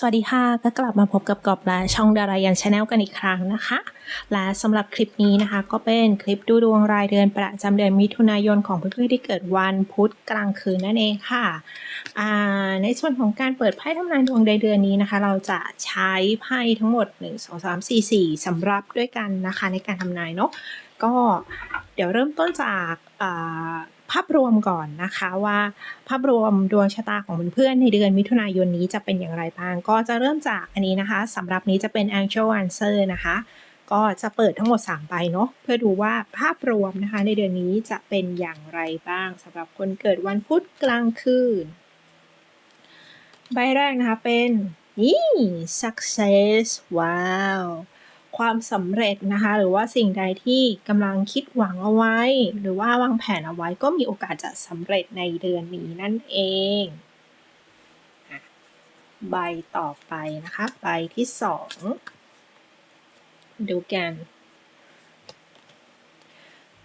สวัสดีค่ะ ก็กลับมาพบกับกอบและช่องดารายันชาแนลกันอีกครั้งนะคะ และสำหรับคลิปนี้นะคะ ก็เป็นคลิปดูดวงรายเดือนประจำเดือนมิถุนายนของเพื่อนๆที่เกิดวันพุธกลางคืนนั่นเองค่ะในส่วนของการเปิดไพ่ทำนายดวงในเดือนนี้นะคะ เราจะใช้ไพ่ทั้งหมด 1 2 3 4 4สำหรับด้วยกันนะคะในการทำนายเนาะก็เดี๋ยวเริ่มต้นจากอ่า ภาพรวมก่อนนะคะว่าภาพรวมดวงชะตาของเพื่อนๆในเดือนมิถุนายนนี้จะเป็นอย่างไรบ้าง ก็จะเริ่มจากอันนี้นะคะสำหรับนี้จะเป็น Angel Answer นะคะ ก็จะเปิดทั้งหมด 3 ใบเนาะเพื่อดูว่าภาพรวมนะคะในเดือนนี้จะเป็นอย่างไรบ้างสำหรับคนเกิดวันพุธกลางคืน ใบแรกนะคะเป็นนี่ success ว้าว ความสำเร็จนะคะ หรือว่าสิ่งใดที่กำลังคิดหวังเอาไว้ หรือว่าวางแผนเอาไว้ก็มีโอกาสจะสำเร็จในเดือนนี้นั่นเองใบต่อไปนะคะ ใบที่สองดูกัน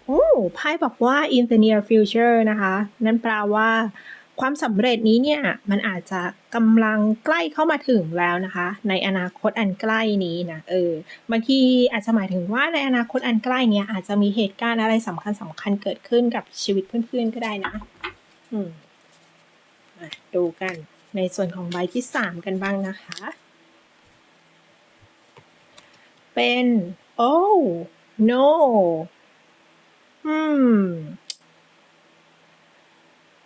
โอ้ไพ่บอกว่า in the near future นะคะ นั่นแปลว่า ความสำเร็จนี้เนี่ยมันอาจจะกำลังใกล้เข้ามาถึงแล้วนะคะ ในอนาคตอันใกล้นี้นะเออบางทีอาจจะหมายถึงว่าในอนาคตอันใกล้เนี้ยอาจจะมีเหตุการณ์อะไรสำคัญสำคัญเกิดขึ้นกับชีวิตเพื่อนๆก็ได้นะอืมอะดูกันในส่วนของใบที่สามกันบ้างนะคะ เป็น oh no อืม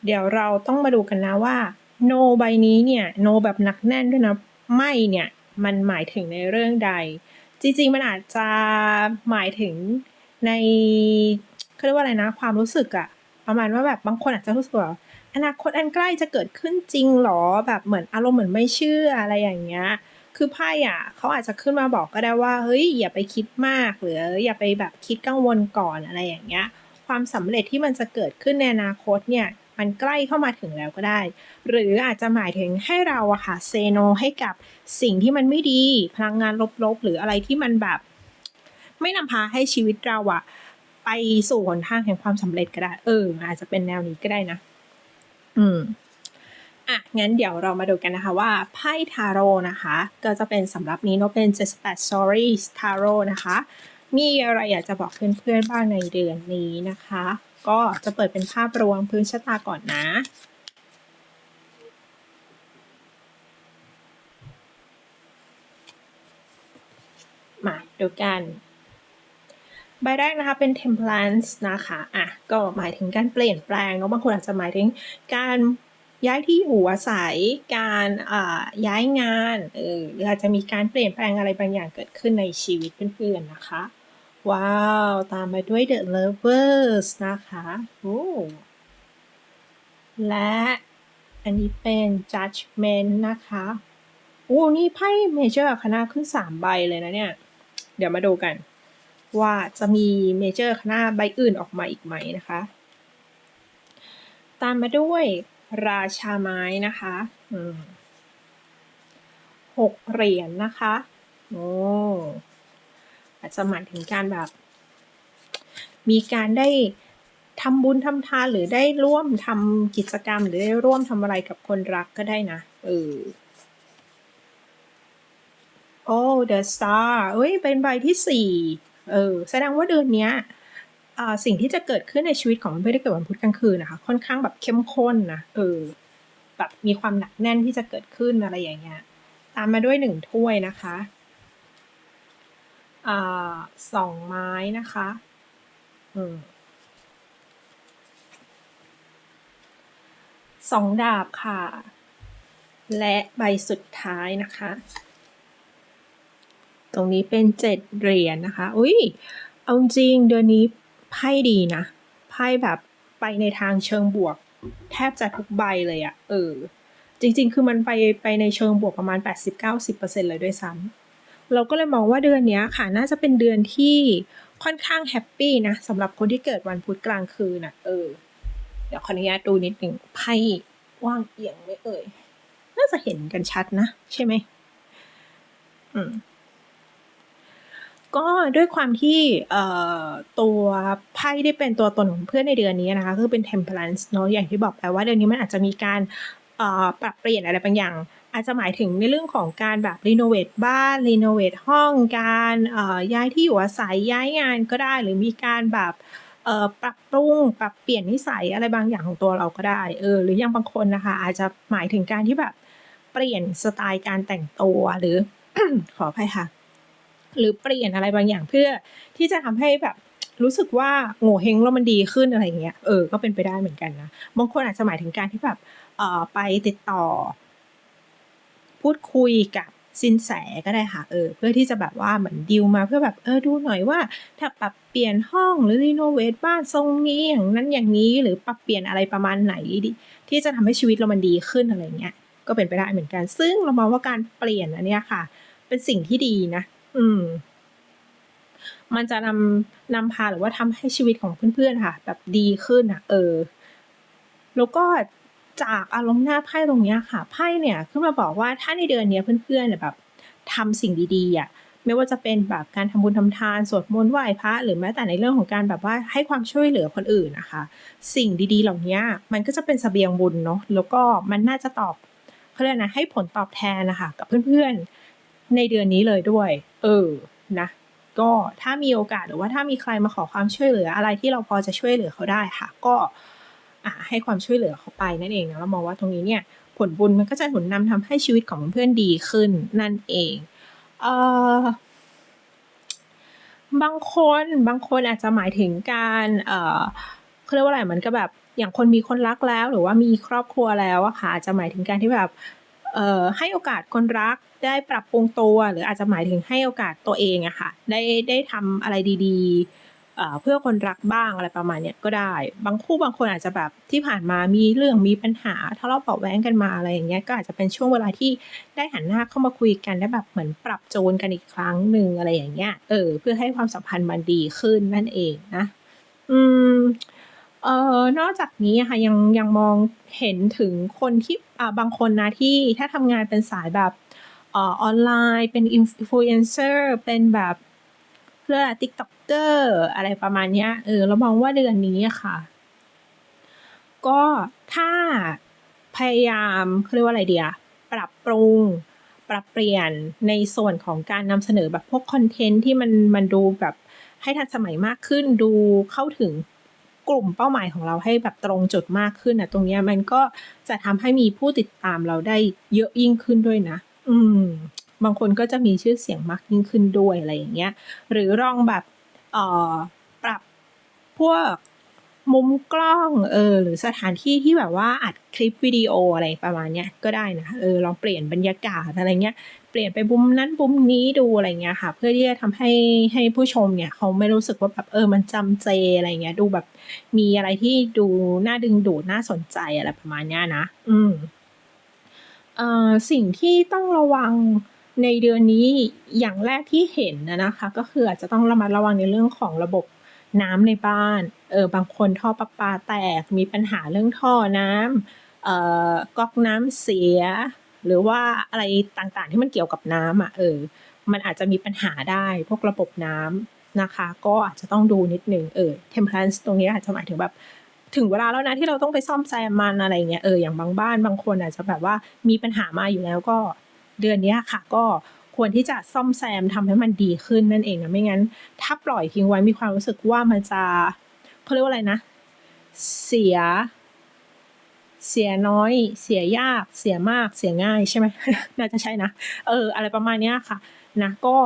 เดี๋ยวเราต้องมาดูกันนะว่า no ใบนี้เนี่ย no แบบหนักแน่นด้วยนะ ไม่เนี่ย มันหมายถึงในเรื่องใด จริงๆ มันอาจจะหมายถึงในเขาเรียกว่าอะไรนะ ความรู้สึกอะประมาณว่าแบบบางคนอาจจะรู้สึกว่าอนาคตอันใกล้จะเกิดขึ้นจริงหรอแบบเหมือนอารมณ์เหมือนไม่เชื่ออะไรอย่างเงี้ยคือไพ่อะเขาอาจจะขึ้นมาบอกก็ได้ว่าเฮ้ยอย่าไปคิดมากหรืออย่าไปแบบคิดกังวลก่อนอะไรอย่างเงี้ย ความสำเร็จที่มันจะเกิดขึ้นในอนาคตเนี่ย มันใกล้เข้ามาถึงแล้วก็ได้ หรืออาจจะหมายถึงให้เราอะค่ะเซโนให้กับสิ่งที่มันไม่ดี พลังงานลบๆ หรืออะไรที่มันแบบ ไม่นำพาให้ชีวิตเราอะไปสู่หนทางแห่งความสำเร็จก็ได้ เออ อาจจะเป็นแนวนี้ก็ได้นะ อืมอะ งั้นเดี๋ยวเรามาดูกันนะคะว่าไพ่ทาโร่นะคะ ก็จะเป็นสำหรับนี้เนาะเป็น 78 Stories Tarot นะคะ มีอะไรอยากจะบอกเพื่อนๆบ้างในเดือนนี้นะคะ ก็จะเปิดเป็นภาพรวมพื้นชะตาก่อนนะมาดูกัน ใบแรกนะคะเป็น temperance นะคะ อะ ก็หมายถึงการเปลี่ยนแปลงเนาะบางคนอาจจะหมายถึงการย้ายที่อยู่อาศัย การย้ายงาน เออหรืออาจจะมีการเปลี่ยนแปลงอะไรบางอย่างเกิดขึ้นในชีวิตเพื่อนๆนะคะ ว้าว ตามมาด้วย The Lovers นะคะโอ้และอันนี้เป็น Judgment นะคะโอ้นี่ไพ่ Major คณะขึ้น 3 ใบเลยนะเนี่ย เดี๋ยวมาดูกัน ว่าจะมี Major คณะใบอื่นออกมาอีกไหมนะคะ ตามมาด้วยราชาไม้นะคะหกเหรียญนนะคะ โอ้ อาจจะหมายถึงการแบบ มีการได้ทำบุญทำทานหรือได้ร่วมทำกิจกรรม หรือได้ร่วมทำอะไรกับคนรักก็ได้นะเออ โอ้ The Star เอ้ย เป็นใบที่สี่เออ แสดงว่าเดือนเนี้ยอ่าสิ่งที่จะเกิดขึ้นในชีวิตของเพื่อนๆที่เกิดวันพุธกลางคืนนะคะ ค่อนข้างแบบเข้มข้นนะเออ แบบมีความหนักแน่นที่จะเกิดขึ้นอะไรอย่างเงี้ย ตามมาด้วยหนึ่งถ้วยนะคะ อ่าสองไม้นะคะอสองดาบค่ะ และใบสุดท้ายนะคะ ตรงนี้เป็นเจ็ดเหรียญนนะคะ อุ้ยเอาจริงเดือนนี้ไพ่ดีนะ ไพ่แบบไปในทางเชิงบวก แทบจะทุกใบเลยอะเออ จริง ๆ คือมันไปไปในเชิงบวกประมาณ 80-90%เลยด้วยซ้ำ เราก็เลยมองว่าเดือนนี้ค่ะน่าจะเป็นเดือนที่ค่อนข้างแฮปปี้นะสำหรับคนที่เกิดวันพุธกลางคืนนะเออ เดี๋ยวขออนุญาตดูนิดหนึ่งไพ่ว่างเอียงไหมเอ่ย น่าจะเห็นกันชัดนะ ใช่ไหมอืมก็ด้วยความที่เอ่อตัวไพ่ที่เป็นตัวตนของเพื่อนในเดือนนี้นะคะ คือเป็น temperance เนอะอย่างที่บอกไปว่าเดือนนี้มันอาจจะมีการเอ่อปรับเปลี่ยนอะไรบางอย่าง อาจจะหมายถึงในเรื่องของการแบบรีโนเวทบ้านรีโนเวทห้องการย้ายที่อยู่อาศัยย้ายงานก็ได้ หรือมีการแบบปรับปรุงปรับเปลี่ยนนิสัยอะไรบางอย่างของตัวเราก็ได้เออหรืออย่างบางคนนะคะ อาจจะหมายถึงการที่แบบเปลี่ยนสไตล์การแต่งตัวหรือขออภัยค่ะ หรือเปลี่ยนอะไรบางอย่างเพื่อที่จะทำให้แบบรู้สึกว่าโง่เฮงแล้วมันดีขึ้นอะไรเงี้ยเออก็เป็นไปได้เหมือนกันนะบางคนอาจจะหมายถึงการที่แบบเออไปติดต่อ พูดคุยกับสินแสก็ได้ค่ะเออเพื่อที่จะแบบว่าเหมือนดีลมาเพื่อแบบเออดูหน่อยว่า ถ้าปรับเปลี่ยนห้องหรือรีโนเวทบ้านทรงนี้อย่างนั้นอย่างนี้หรือปรับเปลี่ยนอะไรประมาณไหนดีที่จะทำให้ชีวิตเรามันดีขึ้นอะไรเงี้ยก็เป็นไปได้เหมือนกัน ซึ่งเรามองว่าการเปลี่ยนอันเนี้ยค่ะ เป็นสิ่งที่ดีนะ อืม มันจะนำนำพาหรือว่าทำให้ชีวิตของเพื่อนๆค่ะ แบบดีขึ้นอะ เออ แล้วก็ จากอารมณ์หน้าไพ่ตรงนี้ค่ะไพ่เนี่ยขึ้นมาบอกว่าถ้าในเดือนนี้เพื่อนๆเนี่ยแบบทำสิ่งดีๆอะไม่ว่าจะเป็นแบบการทำบุญทำทานสวดมนต์ไหว้พระหรือแม้แต่ในเรื่องของการแบบว่าให้ความช่วยเหลือคนอื่นนะคะ สิ่งดีๆ เหล่านี้มันก็จะเป็นสเสบียงบุญเนาะแล้วก็มันน่าจะตอบเขาเรียกนะให้ผลตอบแทนนะคะกับเพื่อนๆในเดือนนี้เลยด้วย เออนะก็ถ้ามีโอกาสหรือว่าถ้ามีใครมาขอความช่วยเหลืออะไรที่เราพอจะช่วยเหลือเขาได้ค่ะ ก็ ให้ความช่วยเหลือเขาไปนั่นเองนะเรามองว่าตรงนี้เนี่ยผลบุญมันก็จะหนุนนำทำให้ชีวิตของเพื่อนดีขึ้นนั่นเองเออบางคนบางคนอาจจะหมายถึงการเออเขาเรียกว่าอะไรเหมือนกับแบบอย่างคนมีคนรักแล้วหรือว่ามีครอบครัวแล้วอะค่ะอาจจะหมายถึงการที่แบบเอ่อให้โอกาสคนรักได้ปรับปรุงตัว หรืออาจจะหมายถึงให้โอกาสตัวเองอะค่ะได้ได้ทำอะไรดี ๆ เพื่อคนรักบ้างอะไรประมาณเนี้ยก็ได้ บางคู่บางคนอาจจะแบบที่ผ่านมามีเรื่องมีปัญหาทะเลาะเบาะแว้งกันมาอะไรอย่างเงี้ยก็อาจจะเป็นช่วงเวลาที่ได้หันหน้าเข้ามาคุยกันได้แบบเหมือนปรับโจนกันอีกครั้งหนึ่งอะไรอย่างเงี้ยเออเพื่อให้ความสัมพันธ์มันดีขึ้นนั่นเองนะ อืมเอ่อนอกจากนี้ค่ะยังยังมองเห็นถึงคนที่อ่าบางคนนะที่ถ้าทำงานเป็นสายแบบอ่อออนไลน์เป็น influencer เป็นแบบเรื่อง TikToker อ อะไรประมาณเนี้ยเออเรามองว่าเดือนนี้อะค่ะ ก็ถ้าพยายามเขาเรียกว่าอะไรเดียปรับปรุง ปรับเปลี่ยนในส่วนของการนำเสนอแบบพวกคอนเทนต์ที่มันมันดูแบบให้ทันสมัยมากขึ้นดูเข้าถึงกลุ่มเป้าหมายของเราให้แบบตรงจุดมากขึ้นนะตรงเนี้ยมันก็จะทำให้มีผู้ติดตามเราได้เยอะยิ่งขึ้นด้วยนะ อืม บางคนก็จะมีชื่อเสียงมากยิ่งขึ้นด้วยอะไรอย่างเงี้ย หรือลองแบบ ปรับพวกมุมกล้องเออหรือสถานที่ที่แบบว่าอัดคลิปวิดีโออะไรประมาณเนี้ยก็ได้นะเออลองเปลี่ยนบรรยากาศอะไรเงี้ยเปลี่ยนไปมุมนั้นมุมนี้ดูอะไรเงี้ยค่ะ เพื่อที่จะทำให้ให้ผู้ชมเนี่ยเขาไม่รู้สึกว่าแบบเออมันจำเจอะไรเงี้ยดูแบบมีอะไรที่ดูน่าดึงดูดน่าสนใจอะไรประมาณเนี้ยนะ อืมเอ่อสิ่งที่ต้องระวัง ในเดือนนี้อย่างแรกที่เห็นนะนะคะ ก็คืออาจจะต้องระมัดระวังในเรื่องของระบบน้ำในบ้าน เออบางคนท่อประปาแตก มีปัญหาเรื่องท่อน้ำเอ่อก๊อกน้ำเสีย หรือว่าอะไรต่างๆที่มันเกี่ยวกับน้ำอะ เออ มันอาจจะมีปัญหาได้พวกระบบน้ำนะคะ ก็อาจจะต้องดูนิดนึง เออ temperance ตรงนี้อาจจะหมายถึงแบบถึงเวลาแล้วนะที่เราต้องไปซ่อมแซมมันอะไรเงี้ย เออ อย่างบางบ้านบางคนอาจจะแบบว่ามีปัญหามาอยู่แล้วก็ เดือนนี้ค่ะก็ควรที่จะซ่อมแซมทำให้มันดีขึ้นนั่นเองนะไม่งั้น ถ้าปล่อยทิ้งไว้มีความรู้สึกว่ามันจะเขาเรียกว่าอะไรนะ เสีย เสียน้อย เสียยาก เสียมากเสียง่ายใช่ไหมน่าจะใช่นะเออ อะไรประมาณนี้ค่ะนะก็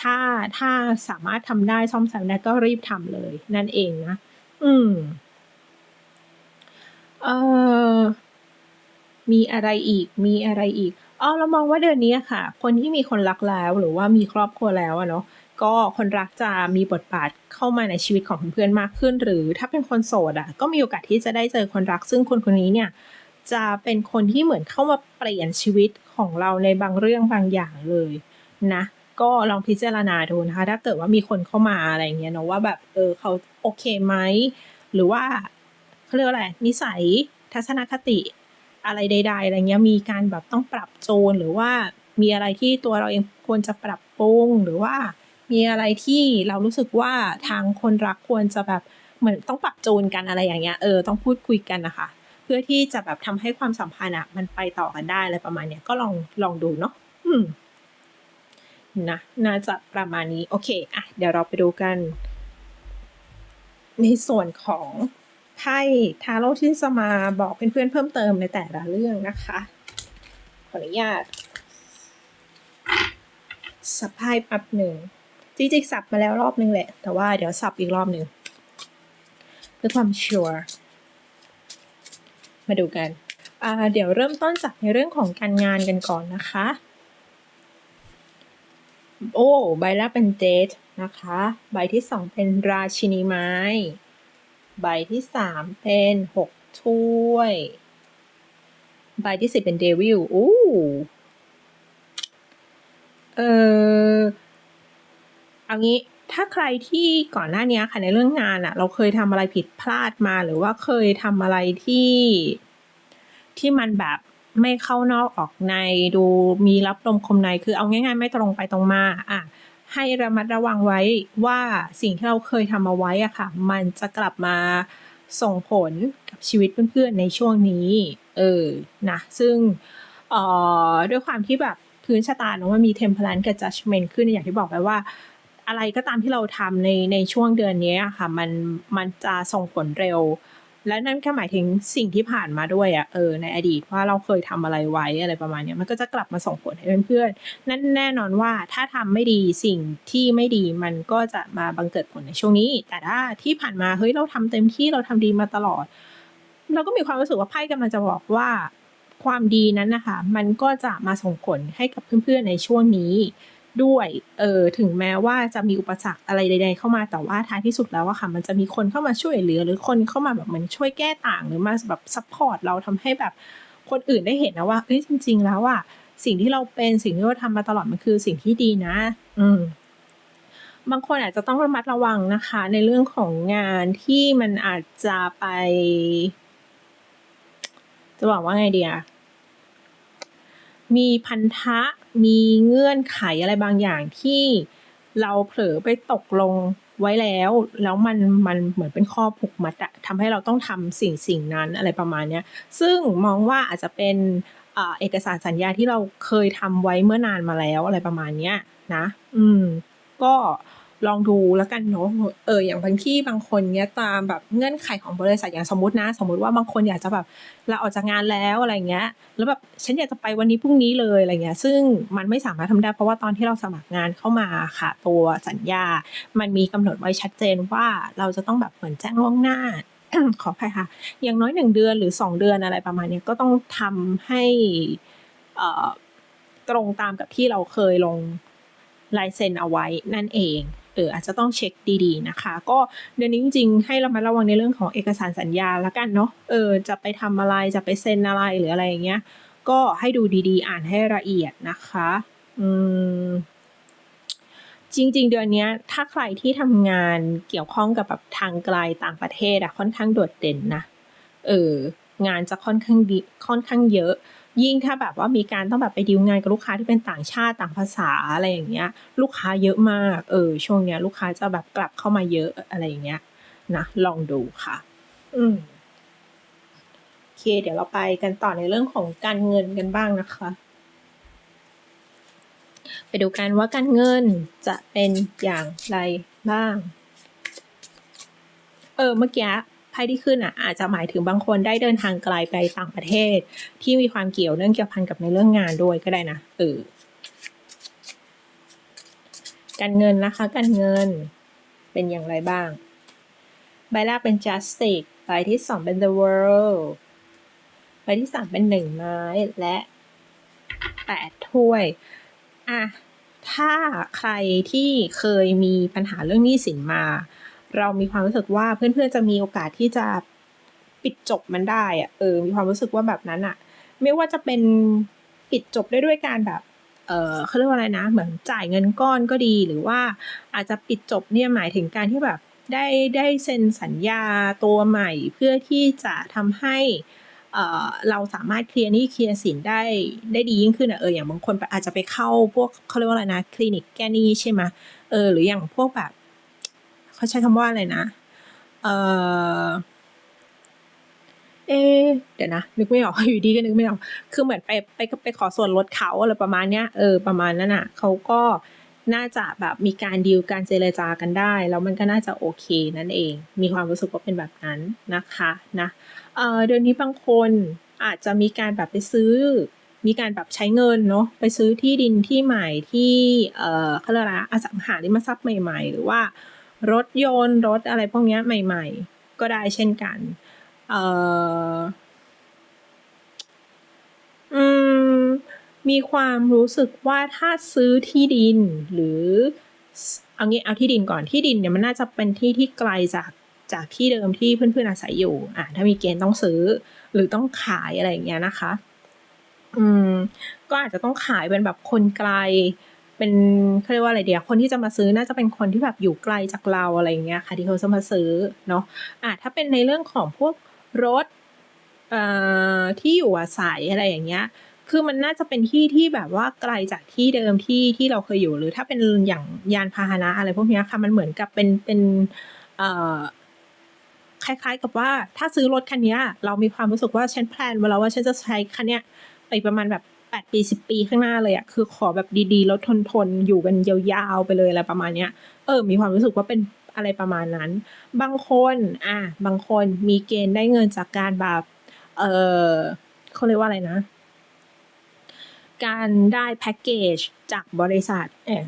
ถ้าถ้าสามารถทำได้ซ่อมแซมได้ก็รีบทำเลย นั่นเองนะอืมเออมีอะไรอีกมีอะไรอีก อ๋อเรามองว่าเดือนนี้ค่ะ คนที่มีคนรักแล้วหรือว่ามีครอบครัวแล้วเนาะก็คนรักจะมีบทบาทเข้ามาในชีวิตของเพื่อนมากขึ้น หรือถ้าเป็นคนโสดอะก็มีโอกาสที่จะได้เจอคนรัก ซึ่งคนคนนี้เนี่ยจะเป็นคนที่เหมือนเข้ามาเปลี่ยนชีวิตของเราในบางเรื่องบางอย่างเลยนะก็ลองพิจารณาดูนะคะถ้าเกิดว่ามีคนเข้ามาอะไรเงี้ยเนาะว่าแบบเออเขาโอเคไหมหรือว่าเขาเรียกว่าอะไรนิสัยทัศนคติ อะไรใด ๆ อะไรเงี้ยมีการแบบต้องปรับโจนหรือว่ามีอะไรที่ตัวเราเองควรจะปรับปรุงหรือว่า มีอะไรที่เรารู้สึกว่าทางคนรักควรจะแบบเหมือนต้องปรับจูนกันอะไรอย่างเงี้ยเออต้องพูดคุยกันนะคะ เพื่อที่จะแบบทำให้ความสัมพันธ์อะมันไปต่อกันได้อะไรประมาณเนี้ยก็ลองลองดูเนาะอืมนะน่าจะประมาณนี้โอเคอะเดี๋ยวเราไปดูกัน ในส่วนของ ไพ่ทาโร่ที่จะมาบอกเพื่อนๆเพิ่มเติมในแต่ละเรื่องนะคะ ขออนุญาตสับไพ่ป๊บหนึ่งจริงๆสับมาแล้วรอบนึงแหละ แต่ว่าเดี๋ยวสับอีกรอบหนึ่งเพื่อความชัวร์มาดูกันเดี๋ยวเริ่มต้นจากในเรื่องของการงานกันก่อนนะคะ โอ้ ใบแรกเป็นเดทนะคะ ใบที่สองเป็นราชินีไม้ ใบที่สามเป็นหกถ้วย ใบที่สิบเป็นเดวิลอู้เออเอางี้ถ้าใครที่ก่อนหน้านี้ค่ะในเรื่องงานอะเราเคยทำอะไรผิดพลาดมาหรือว่าเคยทำอะไรที่ ที่มันแบบไม่เข้านอกออกในดูมีรับลมคมในคือเอาง่ายๆ ไม่ตรงไปตรงมา อะ ให้ระมัดระวังไว้ว่าสิ่งที่เราเคยทำเอาไว้อะค่ะ มันจะกลับมาส่งผลกับชีวิตเพื่อนๆในช่วงนี้ เออ นะ ซึ่งออด้วยความที่แบบพื้นชะตาเนาะมันมี temperance กับ judgment ขึ้นอย่างที่บอกไปว่า อะไรก็ตามที่เราทำในในช่วงเดือนนี้อะค่ะ มันมันจะส่งผลเร็ว และนั่นก็หมายถึงสิ่งที่ผ่านมาด้วยอะเออในอดีตว่าเราเคยทำอะไรไว้อะไรประมาณเนี้ยมันก็จะกลับมาส่งผลให้เพื่อนๆนั่นแน่นอนว่าถ้าทำไม่ดีสิ่งที่ไม่ดีมันก็จะมาบังเกิดผลในช่วงนี้ แต่ถ้าที่ผ่านมาเฮ้ยเราทำเต็มที่เราทำดีมาตลอด เราก็มีความรู้สึกว่าไพ่กำลังจะบอกว่าความดีนั้นนะคะ มันก็จะมาส่งผลให้กับเพื่อนๆในช่วงนี้ ด้วยเออถึงแม้ว่าจะมีอุปสรรคอะไรใด ๆ เข้ามาแต่ว่าท้ายที่สุดแล้วอะค่ะ มันจะมีคนเข้ามาช่วยเหลือ หรือคนเข้ามาแบบเหมือนช่วยแก้ต่างหรือมาแบบซัพพอร์ตเราทำให้แบบคนอื่นได้เห็นนะว่าเอ้ยจริง ๆ แล้วอะสิ่งที่เราเป็นสิ่งที่เราทำมาตลอดมันคือสิ่งที่ดีนะ อืมบางคนอาจจะต้องระมัดระวังนะคะ ในเรื่องของงานที่มันอาจจะไป จะบอกว่าไงดีอะ มีพันธะมีเงื่อนไขอะไรบางอย่างที่เราเผลอไปตกลงไว้แล้ว แล้วมันมันเหมือนเป็นข้อผูกมัดอะทำให้เราต้องทำสิ่งสิ่งนั้นอะไรประมาณเนี้ยซึ่งมองว่าอาจจะเป็นเอกสารสัญญาที่เราเคยทำไว้เมื่อนานมาแล้วอะไรประมาณเนี้ยนะ อืม ก็ ลองดูแล้วกันเนาะเอออย่างบางที่บางคนเนี้ยตามแบบเงื่อนไขของบริษัทอย่างสมมตินะ สมมติว่าบางคนอยากจะแบบลาออกจากงานแล้วอะไรเงี้ย แล้วแบบฉันอยากจะไปวันนี้พรุ่งนี้เลยอะไรเงี้ย ซึ่งมันไม่สามารถทำได้เพราะว่าตอนที่เราสมัครงานเข้ามาค่ะ ตัวสัญญา มันมีกำหนดไว้ชัดเจนว่าเราจะต้องแบบเหมือนแจ้งล่วงหน้าขออภัยค่ะ อย่างน้อยหนึ่งเดือนหรือสองเดือนอะไรประมาณนี้ก็ต้องทำให้อ่อตรงตามกับที่เราเคยลงลายเซ็นเอาไว้นั่นเอง เอออาจจะต้องเช็คดีๆนะคะ ก็เดือนนี้จริงๆให้เรามาระวังในเรื่องของเอกสารสัญญาละกันเนาะเออจะไปทำอะไรจะไปเซ็นอะไรหรืออะไรอย่างเงี้ยก็ให้ดูดีๆ อ่านให้ละเอียดนะคะอืมจริง ๆ เดือนนี้ถ้าใครที่ทำงานเกี่ยวข้องกับแบบทางไกลต่างประเทศอะค่อนข้างโดดเด่นนะเอองานจะค่อนข้างดีค่อนข้างเยอะ ยิ่งถ้าแบบว่ามีการต้องแบบไปดีลงานกับลูกค้าที่เป็นต่างชาติต่างภาษาอะไรอย่างเงี้ย ลูกค้าเยอะมากเออช่วงเนี้ย ลูกค้าจะแบบกลับเข้ามาเยอะอะไรอย่างเงี้ยนะลองดูค่ะ อืมโอเค เดี๋ยวเราไปกันต่อในเรื่องของการเงินกันบ้างนะคะ ไปดูกันว่าการเงินจะเป็นอย่างไรบ้าง เออเมื่อกี้ ไพ่ที่ขึ้นอะอาจจะหมายถึงบางคนได้เดินทางไกลไปต่างประเทศ ที่มีความเกี่ยวเนื่องเกี่ยวพันกับในเรื่องงานด้วยก็ได้นะเออการเงินนะคะการเงินเป็นอย่างไรบ้าง ใบแรกเป็น justice ใบที่สองเป็น the world ใบที่สามเป็นหนึ่งไม้และแปดถ้วยอะถ้าใครที่เคยมีปัญหาเรื่องหนี้สินมา เรามีความรู้สึกว่าเพื่อนๆจะมีโอกาสที่จะปิดจบมันได้อะเออ มีความรู้สึกว่าแบบนั้นอะไม่ว่าจะเป็นปิดจบได้ด้วยการแบบ เออเขาเรียกว่าอะไรนะ เหมือนจ่ายเงินก้อนก็ดี หรือว่าอาจจะปิดจบเนี่ยหมายถึงการที่แบบได้ได้เซ็นสัญญาตัวใหม่เพื่อที่จะทำให้เออเราสามารถเคลียร์หนี้เคลียร์สินได้ได้ดียิ่งขึ้นอะเอออย่างบางคนอาจจะไปเข้าพวกเขาเรียกว่าอะไรนะ คลินิกแก้หนี้ใช่ไหมเออหรืออย่างพวกแบบ เขาใช้คำว่าอะไรนะ เออเอเดี๋ยวนะ นึกไม่ออกอยู่ดีก็นึกไม่ออก คือเหมือนไปไปไปขอส่วนลดเขาอะไรประมาณเนี้ย เออ ประมาณนั้นอะ เขาก็น่าจะแบบมีการดีลการเจรจากันได้ แล้วมันก็น่าจะโอเคนั่นเอง มีความรู้สึกว่าเป็นแบบนั้นนะคะนะ เออเดือนนี้บางคนอาจจะมีการแบบไปซื้อ มีการแบบใช้เงินเนาะ ไปซื้อที่ดินที่ใหม่ที่ เออเขาเรียกอะไรอสังหาริมทรัพย์ใหม่ ๆ หรือว่า รถยนต์รถอะไรพวกนี้ใหม่ ๆ ก็ได้เช่นกัน เอ่ออืมมีความรู้สึกว่าถ้าซื้อที่ดินหรือเอางี้เอาที่ดินก่อนที่ดินเนี่ยมันน่าจะเป็นที่ที่ไกลจากจากที่เดิมที่เพื่อนๆอาศัยอยู่อะถ้ามีเกณฑ์ต้องซื้อหรือต้องขายอะไรอย่างเงี้ยนะคะ อืมก็อาจจะต้องขายเป็นแบบคนไกล เป็นเขาเรียกว่าอะไรเดียวคนที่จะมาซื้อน่าจะเป็นคนที่แบบอยู่ไกลจากเราอะไรเงี้ยค่ะที่เขาจะมาซื้อเนาะอะถ้าเป็นในเรื่องของพวกรถเอ่อที่อยู่อาศัยอะไรอย่างเงี้ยคือมันน่าจะเป็นที่ที่แบบว่าไกลจากที่เดิมที่ที่เราเคยอยู่หรือถ้าเป็นอย่างยานพาหนะอะไรพวกเนี้ยค่ะมันเหมือนกับเป็นเป็นเอ่อคล้าย ๆ กับว่าถ้าซื้อรถคันนี้เรามีความรู้สึกว่าฉันแพลนไว้แล้วว่าฉันจะใช้คันเนี้ยไปประมาณแบบ แปดปีสิบปีข้างหน้าเลยอะคือขอแบบดีๆ แล้วทนทนๆ อยู่กันยาวๆ ไปเลยอะไรประมาณเนี้ย เออ มีความรู้สึกว่าเป็นอะไรประมาณนั้น บางคน อะ บางคนมีเกณฑ์ได้เงินจากการแบบ เออเขาเรียกว่าอะไรนะ การได้แพ็กเกจจากบริษัทเออ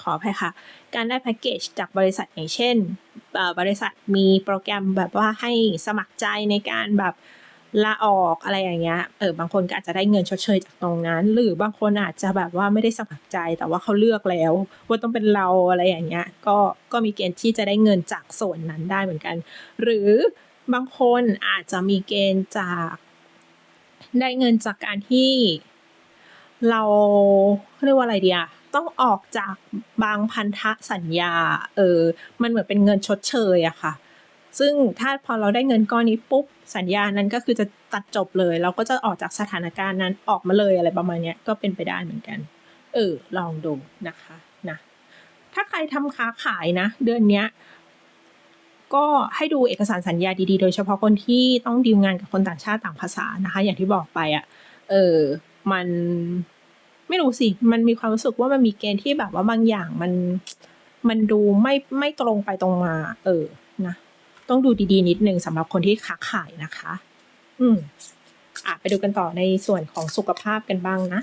ขออภัยค่ะ การได้แพ็กเกจจากบริษัทอย่างเช่น บริษัทมีโปรแกรมแบบว่าให้สมัครใจในการแบบ ลาออกอะไรอย่างเงี้ย เออบางคนก็อาจจะได้เงินชดเชยจากตรงนั้น หรือบางคนอาจจะแบบว่าไม่ได้สมัครใจแต่ว่าเขาเลือกแล้ว ว่าต้องเป็นเราอะไรอย่างเงี้ย ก็ก็มีเกณฑ์ที่จะได้เงินจากส่วนนั้นได้เหมือนกัน หรือบางคนอาจจะมีเกณฑ์จากได้เงินจากการที่เราเรียกว่าอะไรเดีอะต้องออกจากบางพันธสัญญา เออ มันเหมือนเป็นเงินชดเชยอะค่ะ ซึ่งถ้าพอเราได้เงินก้อนนี้ปุ๊บสัญญานั้นก็คือจะตัดจบเลย เราก็จะออกจากสถานการณ์นั้นออกมาเลยอะไรประมาณนี้ก็เป็นไปได้เหมือนกัน เออ ลองดูนะคะนะถ้าใครทำค้าขายนะ เดือนนี้ก็ให้ดูเอกสารสัญญาดีๆ โดยเฉพาะคนที่ต้องดีลงานกับคนต่างชาติต่างภาษานะคะ อย่างที่บอกไปอะ่ะเออมันไม่รู้สิ มันมีความรู้สึกว่ามันมีเกณฑ์ที่แบบว่าบางอย่างมันมันดูไม่ไม่ตรงไปตรงมา เออ ต้องดูดีๆ นิดนึงสำหรับคนที่ค้าขายนะคะ อืมอะไปดูกันต่อในส่วนของสุขภาพกันบ้างนะ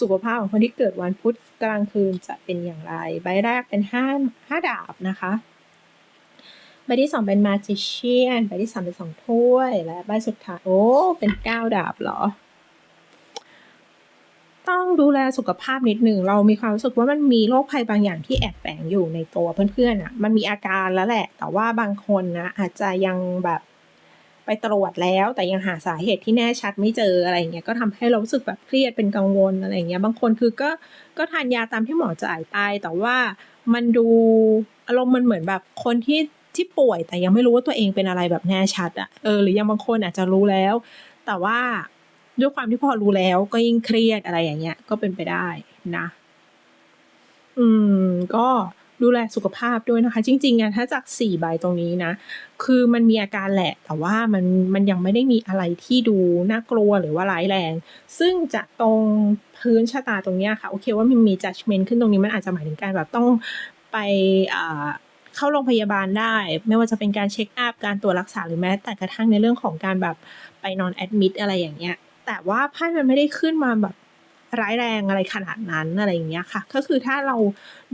สุขภาพของคนที่เกิดวันพุธกลางคืนจะเป็นอย่างไร ใบแรกเป็นห้าห้าดาบนะคะใบที่สองเป็นมาจิเชียนใบที่สามเป็นสองถ้วย และใบสุดท้ายโอ้ เป็นเก้าดาบเหรอ ต้องดูแลสุขภาพนิดหนึ่งเรามีความรู้สึกว่ามันมีโรคภัยบางอย่างที่แอบแฝงอยู่ในตัวเพื่อนๆอะมันมีอาการแล้วแหละ แต่ว่าบางคนนะอาจจะยังแบบไปตรวจแล้ว แต่ยังหาสาเหตุที่แน่ชัดไม่เจออะไรเงี้ยก็ทำให้เรารู้สึกแบบเครียดเป็นกังวลอะไรเงี้ยบางคนคือก็ก็ทานยาตามที่หมอจ่ายไป แต่ว่ามันดูอารมณ์มันเหมือนแบบคนที่ที่ป่วยแต่ยังไม่รู้ว่าตัวเองเป็นอะไรแบบแน่ชัดอะเออหรือยังบางคนอาจจะรู้แล้ว แต่ว่า ด้วยความที่พอรู้แล้วก็ยิ่งเครียดอะไรอย่างเงี้ย ก็เป็นไปได้นะ อืม ก็ดูแลสุขภาพด้วยนะคะ จริงๆอะถ้าจากสี่ใบตรงนี้นะ คือมันมีอาการแหละ แต่ว่ามันมันยังไม่ได้มีอะไรที่ดูน่ากลัวหรือว่าร้ายแรง ซึ่งจะตรงพื้นชะตาตรงเนี้ยค่ะ โอเคว่ามันมี judgment ขึ้นตรงนี้มันอาจจะหมายถึงการแบบต้องไปอ่าเข้าโรงพยาบาลได้ ไม่ว่าจะเป็นการเช็คอัพการตรวจรักษาหรือแม้แต่กระทั่งในเรื่องของการแบบไปนอนแอดมิดอะไรอย่างเงี้ย แต่ว่าไพ่มันไม่ได้ขึ้นมาแบบร้ายแรงอะไรขนาดนั้นอะไรอย่างเงี้ยค่ะ ก็คือถ้าเรา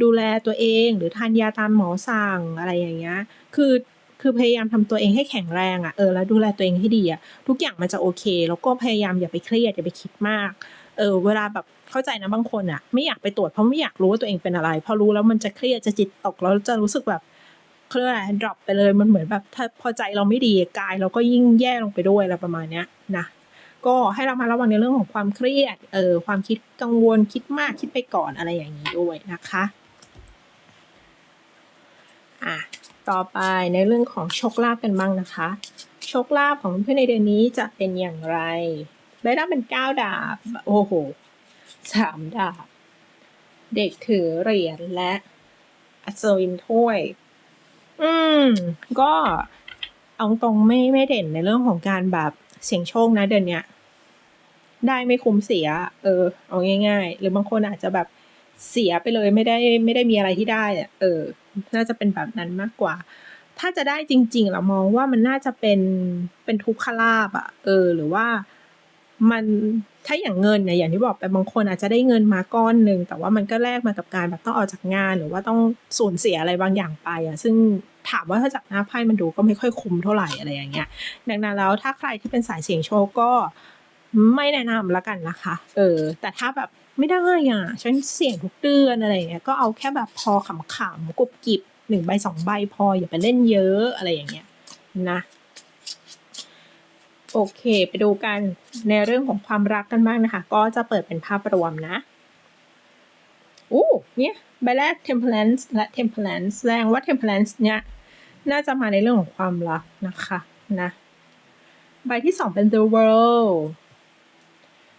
ดูแลตัวเองหรือทานยาตามหมอสั่งอะไรอย่างเงี้ย คือคือพยายามทำตัวเองให้แข็งแรงอะ่ะเออแล้วดูแลตัวเองให้ดีอะ่ะทุกอย่างมันจะโอเค แล้วก็พยายามอย่าไปเครียดอย่าไปคิดมากเออเวลาแบบเข้าใจนะบางคนอะ่ะ ไม่อยากไปตรวจเพราะไม่อยากรู้ว่าตัวเองเป็นอะไรพอรู้แล้วมันจะเครียดจะจิตตกแล้วจะรู้สึกแบบเขาเรียกอะไร drop ไปเลยมันเหมือนแบบถ้าพอใจเราไม่ดีกายเราก็ยิ่งแย่ลงไปด้วยอะไรประมาณเนี้ยนะ ก็ให้เรามาระวังในเรื่องของความเครียด เออความคิดกังวลคิดมากคิดไปก่อนอะไรอย่างนี้ด้วยนะคะอะต่อไปในเรื่องของโชคลาภกันบ้างนะคะ โชคลาภของเพื่อนในเดือนนี้จะเป็นอย่างไรได้รับเป็นเก้าดาบ โอ้โหสามดาบ เด็กถือเหรียญและอัศวินถ้วย อืม ก็เอาตรงไม่ไม่เด่นในเรื่องของการแบบ เสี่ยงโชคนะเดือนเนี้ยได้ไม่คุ้มเสีย เออ เอาง่าย ๆ หรือบางคนอาจจะแบบเสียไปเลยไม่ได้ไม่ได้มีอะไรที่ได้เออ น่าจะเป็นแบบนั้นมากกว่า ถ้าจะได้จริงๆเรามองว่ามันน่าจะเป็นเป็นทุกขลาบอะเออ หรือว่ามันถ้าอย่างเงินเนี่ยอย่างที่บอกไปบางคนอาจจะได้เงินมาก้อนหนึ่งแต่ว่ามันก็แลกมากับการแบบต้องออกจากงาน หรือว่าต้องสูญเสียอะไรบางอย่างไปอะซึ่งถามว่าถ้าจากหน้าไพ่มันดูก็ไม่ค่อยคุ้มเท่าไหร่อะไรอย่างเงี้ย ดังนั้นแล้วถ้าใครที่เป็นสายเสี่ยงโชคก็ไม่แนะนำแล้วกันนะคะ เออ แต่ถ้าแบบไม่ได้อะฉันเสี่ยงทุกเดือนอะไรเงี้ย ก็เอาแค่แบบพอขำๆกุบกิบหนึ่งใบสองใบพออย่าไปเล่นเยอะอะไรอย่างเงี้ยนะ โอเค ไปดูกันในเรื่องของความรักกันบ้างนะคะ ก็จะเปิดเป็นภาพรวมนะ อู้เนี่ยใบแรก temperance และ temperance แสดงว่า temperance เนี่ยน่าจะมาในเรื่องของความรักนะคะนะใบที่สองเป็น the world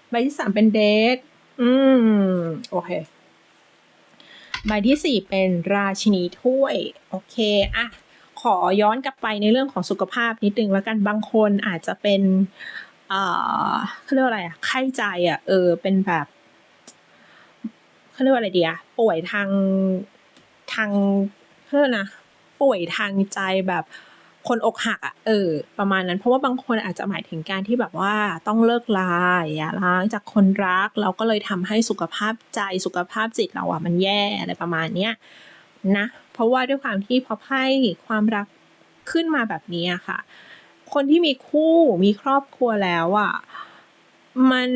ใบที่สามเป็น death อืมโอเคใบที่สี่เป็นราชินีถ้วย โอเคอะขอย้อนกลับไปในเรื่องของสุขภาพนิดนึงแล้วกันบางคนอาจจะเป็น เอ่อเขาเรียกว่าอะไรอะไข้ใจอะเออเป็นแบบ เขาเรียกว่าอะไรดีอะป่วยทางทางเขาเรียกว่านะป่วยทางใจแบบคนอกหักอะเออ ประมาณนั้น เพราะว่าบางคนอาจจะหมายถึงการที่แบบว่าต้องเลิกลาอย่าล้างจากคนรัก เราก็เลยทำให้สุขภาพใจสุขภาพจิตเราอะมันแย่อะไรประมาณเนี้ยนะเพราะว่าด้วยความที่พอไพ่ความรักขึ้นมาแบบนี้อะค่ะ คนที่มีคู่มีครอบครัวแล้วอะมัน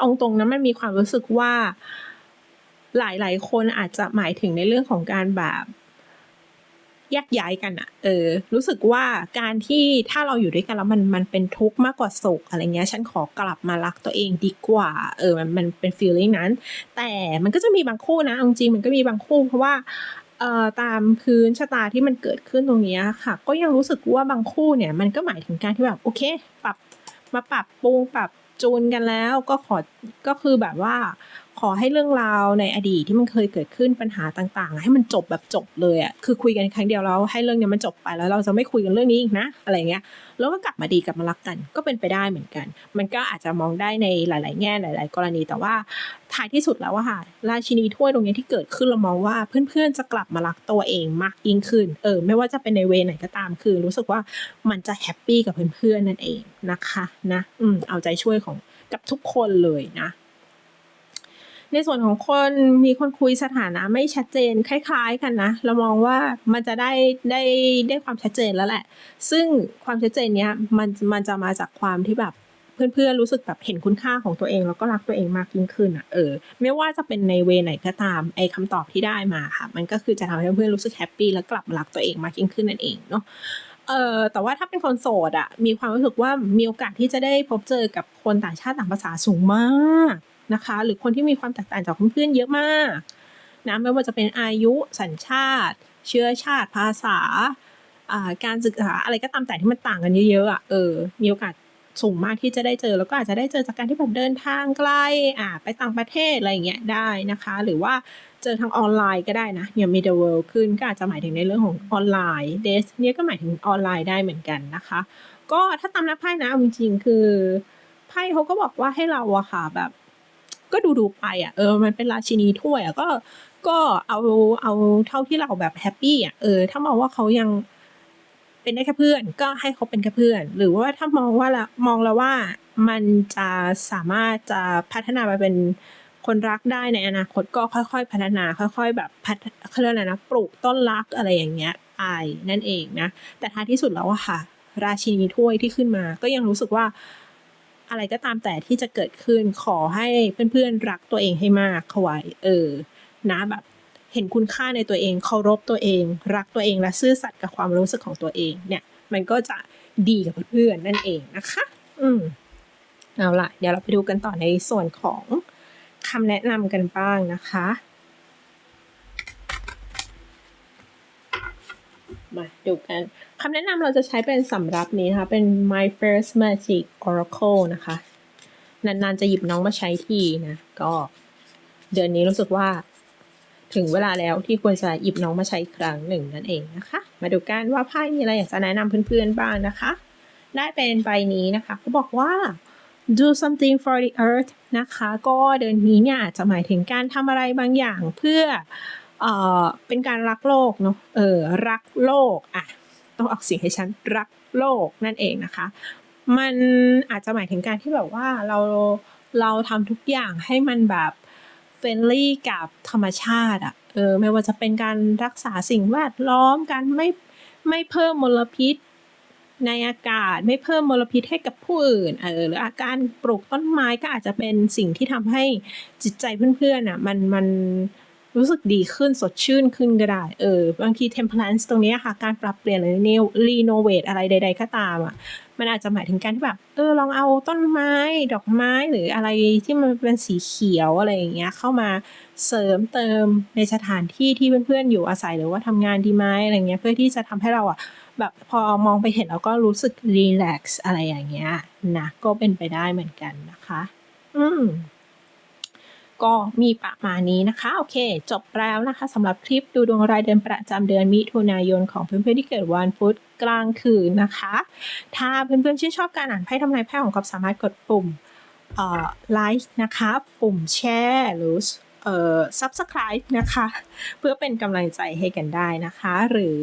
เอาตรงนะมันมีความรู้สึกว่าหลาย ๆ คนอาจจะหมายถึงในเรื่องของการแบบแยกย้ายกันอะเออ รู้สึกว่าการที่ถ้าเราอยู่ด้วยกันแล้วมันมันเป็นทุกข์มากกว่าสุขอะไรเงี้ย ฉันขอกลับมารักตัวเองดีกว่า เออ มันมันเป็น feeling นั้น แต่มันก็จะมีบางคู่นะจริงมันก็มีบางคู่เพราะว่าเอ่อตามพื้นชะตาที่มันเกิดขึ้นตรงนี้ค่ะ ก็ยังรู้สึกว่าบางคู่เนี่ย มันก็หมายถึงการที่แบบโอเค ปรับมาปรับปรุงปรับ จูนกันแล้วก็ขอก็คือแบบว่า ขอให้เรื่องราวในอดีตที่มันเคยเกิดขึ้นปัญหาต่างๆ ให้มันจบแบบจบเลยอะคือคุยกันครั้งเดียวแล้วให้เรื่องเนี้ยมันจบไปแล้วเราจะไม่คุยกันเรื่องนี้อีกนะ อะไรเงี้ยแล้วก็กลับมาดีกลับมารักกัน ก็เป็นไปได้เหมือนกัน มันก็อาจจะมองได้ในหลาย ๆ แง่หลาย ๆ กรณีแต่ว่าท้ายที่สุดแล้วอะค่ะราชินีถ้วยตรงนี้ที่เกิดขึ้นเรามองว่าเพื่อนๆจะกลับมารักตัวเองมากยิ่งขึ้นเออไม่ว่าจะเป็นในเวไหนก็ตามคือ รู้สึกว่ามันจะแฮปปี้กับเพื่อนๆนั่นเองนะคะนะอืมเอาใจช่วยของกับทุกคนเลยนะ ในส่วนของคนมีคนคุยสถานะไม่ชัดเจนคล้ายๆกันนะ เรามองว่ามันจะได้ได้ได้ความชัดเจนแล้วแหละ ซึ่งความชัดเจนเนี้ยมันมันจะมาจากความที่แบบเพื่อนๆรู้สึกแบบเห็นคุณค่าของตัวเองแล้วก็รักตัวเองมากยิ่งขึ้นอะเออไม่ว่าจะเป็นในเวไหนก็ตามไอ้คำตอบที่ได้มาค่ะ มันก็คือจะทำให้เพื่อนๆรู้สึกแฮปปี้แล้วกลับมารักตัวเองมากยิ่งขึ้นนั่นเองเนาะเออแต่ว่าถ้าเป็นคนโสดอะมีความรู้สึกว่ามีโอกาสที่จะได้พบเจอกับคนต่างชาติต่างภาษาสูงมาก นะคะ หรือคนที่มีความแตกต่างจากเพื่อนๆเยอะมากนะไม่ว่าจะเป็นอายุสัญชาติ เชื้อชาติภาษา การศึกษาอะไรก็ตามแต่ที่มันต่างกันเยอะๆอะเออมีโอกาสสูงมากที่จะได้เจอแล้วก็อาจจะได้เจอจากการที่แบบเดินทางไกลอ่าไปต่างประเทศอะไรอย่างเงี้ยได้นะคะ หรือว่าเจอทางออนไลน์ก็ได้นะอย่างมีเดอะเวิลด์ขึ้นก็อาจจะหมายถึงในเรื่องของออนไลน์เดสเนี่ยก็หมายถึงออนไลน์ได้เหมือนกันนะคะ ก็ถ้าตามนักไพ่นะจริงๆคือไพ่เขาก็บอกว่าให้เราอะค่ะแบบ ก็ดูดูๆไปอะเออมันเป็นราชินีถ้วยอะก็ก็เอาเอาเท่าที่เราแบบแฮปปี้อะเออถ้ามองว่าเขายังเป็นได้แค่เพื่อนก็ให้เขาเป็นแค่เพื่อน หรือว่าถ้ามองว่าละมองแล้วว่ามันจะสามารถจะพัฒนาไปเป็นคนรักได้ในอนาคตก็ค่อย ๆ พัฒนาค่อย ๆ แบบพัฒเขาเรียกอะไรนะปลูกต้นรักอะไรอย่างเงี้ยไปนั่นเองนะแต่ท้ายที่สุดแล้วอะค่ะ ราชินีถ้วยที่ขึ้นมา ก็ยังรู้สึกว่า อะไรก็ตามแต่ที่จะเกิดขึ้นขอให้เพื่อนๆรักตัวเองให้มากเข้าไว้ เออ นะแบบ เห็นคุณค่าในตัวเองเคารพตัวเอง รักตัวเองและซื่อสัตย์กับความรู้สึกของตัวเองเนี่ย มันก็จะดีกับเพื่อนนั่นเองนะคะ อืมเอาล่ะ เดี๋ยวเราไปดูกันต่อในส่วนของคำแนะนำกันบ้างนะคะ มาดูกันคำแนะนำเราจะใช้เป็นสำรับนี้นะคะ เป็น My First Magic Oracle นะคะ นานๆจะหยิบน้องมาใช้ทีนะ ก็ เดือนนี้รู้สึกว่า ถึงเวลาแล้วที่ควรจะหยิบน้องมาใช้ครั้งหนึ่งนั่นเองนะคะ มาดูกันว่าไพ่มีอะไรอยากจะแนะนำเพื่อนๆบ้างนะคะ ได้เป็นใบนี้นะคะเขาบอกว่า do something for the earth นะคะ ก็เดือนนี้เนี่ยอาจจะหมายถึงการทำอะไรบางอย่างเพื่อ เอ่อเป็นการรักโลกเนาะเออรักโลกอะต้องออกเสียงให้ฉันรักโลกนั่นเองนะคะ มันอาจจะหมายถึงการที่แบบว่าเราเราทำทุกอย่างให้มันแบบเฟรนลี่กับธรรมชาติอะเออไม่ว่าจะเป็นการรักษาสิ่งแวดล้อมการไม่ไม่เพิ่มมลพิษในอากาศไม่เพิ่มมลพิษให้กับผู้อื่นเออหรืออาการปลูกต้นไม้ก็อาจจะเป็นสิ่งที่ทำให้จิตใจเพื่อนๆอะมันมัน รู้สึกดีขึ้นสดชื่นขึ้นก็ได้ เออ บางที temperance ตรงนี้ค่ะ การปรับเปลี่ยนหรือ renovate อะไรใด ๆ ก็ตามอะ มันอาจจะหมายถึงการที่แบบ เออ ลองเอาต้นไม้ ดอกไม้หรืออะไรที่มันเป็นสีเขียวอะไรอย่างเงี้ย เข้ามาเสริมเติมในสถานที่ที่เพื่อนๆอยู่อาศัยหรือว่าทำงานดีไหมอะไรเงี้ย เพื่อที่จะทำให้เราอะ แบบพอมองไปเห็นแล้วก็รู้สึกรีแลกซ์อะไรอย่างเงี้ยนะ ก็เป็นไปได้เหมือนกันนะคะ อืม ก็มีประมาณนี้นะคะ โอเค จบแล้วนะคะสำหรับคลิปดูดวงรายเดือนประจำเดือนมิถุนายนของเพื่อนๆที่เกิดวันพุธกลางคืนนะคะ ถ้าเพื่อนๆชื่นชอบการอ่านไพ่ทำนายไพ่ของกับสามารถกดปุ่มไลค์นะคะ ปุ่มแชร์หรือเอ่อ subscribe นะคะ เพื่อเป็นกำลังใจให้กันได้นะคะ หรือ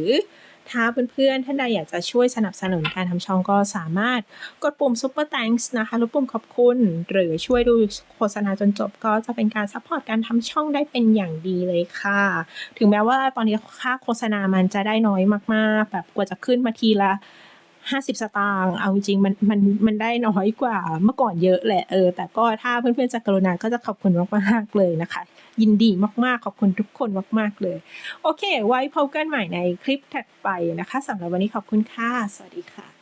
ถ้าเพื่อนๆ ท่านใดอยากจะช่วยสนับสนุนการทำช่องก็สามารถกดปุ่ม Super Thanks นะคะหรือปุ่มขอบคุณ หรือช่วยดูโฆษณาจนจบก็จะเป็นการซัพพอร์ตการทำช่องได้เป็นอย่างดีเลยค่ะ ถึงแม้ว่าตอนนี้ค่าโฆษณามันจะได้น้อยมากๆ แบบกว่าจะขึ้นมาทีละ ห้าสิบสตางค์เอาจริงมันมันมันได้น้อยกว่าเมื่อก่อนเยอะแหละเออแต่ก็ถ้าเพื่อนๆจะกรุณาก็จะขอบคุณมากๆเลยนะคะ ยินดีมากๆขอบคุณทุกคนมากๆเลย โอเค ไว้พบกันใหม่ในคลิปถัดไปนะคะสำหรับวันนี้ขอบคุณค่ะ สวัสดีค่ะ